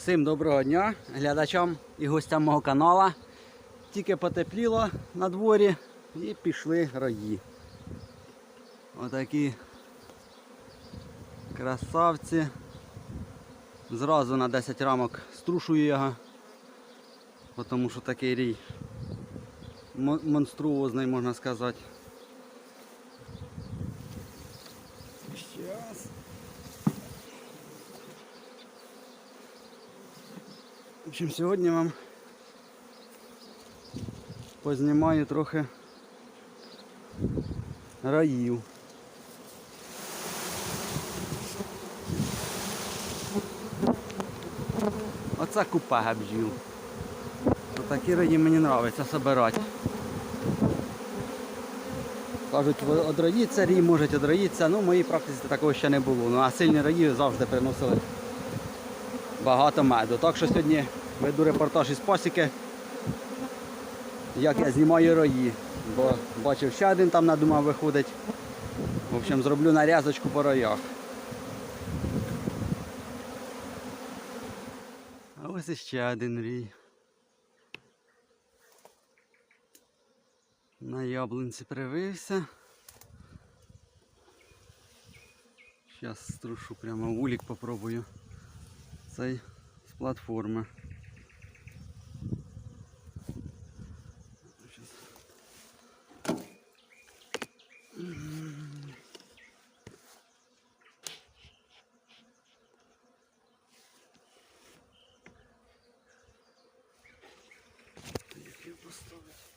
Всім доброго дня глядачам і гостям мого каналу. Тільки потепліло на дворі і пішли рої. Отакі красавці. Зразу на 10 рамок струшую його, тому що такий рій монструозний, можна сказати. Щас. В общем, сьогодні вам познімаю трохи раїв. Оце купе бджіл. Такі раї мені подобається збирати. Кажуть, ви одроїться рій, можуть одроїться. Ну, в моїй практиці такого ще не було. Ну, а сильні раї завжди приносили багато меду. Так що сьогодні веду репортаж із пасіки, як я знімаю рої. Бо бачив ще один там надумав виходить. В общем, зроблю нарізочку по роях. А ось іще один рій. На яблунці привився. Зараз струшу прямо вулік попробую. Цей з платформи. Як його поставити?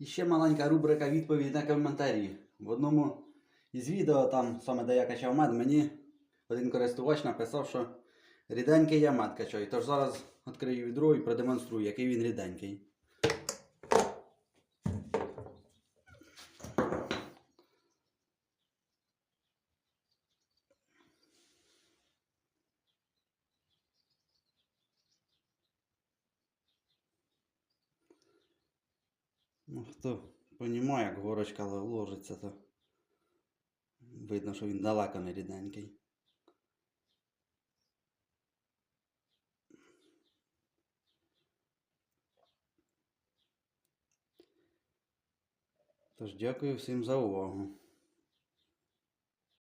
І ще маленька рубрика відповідь на коментарі. В одному із відео, там саме де я качав мед, мені один користувач написав, що ріденький я мед качаю. Тож зараз відкрию відро і продемонструю, який він ріденький. Ну, хто розуміє, як горочка ложиться, то видно, що він далеко не рідненький. Тож дякую всім за увагу.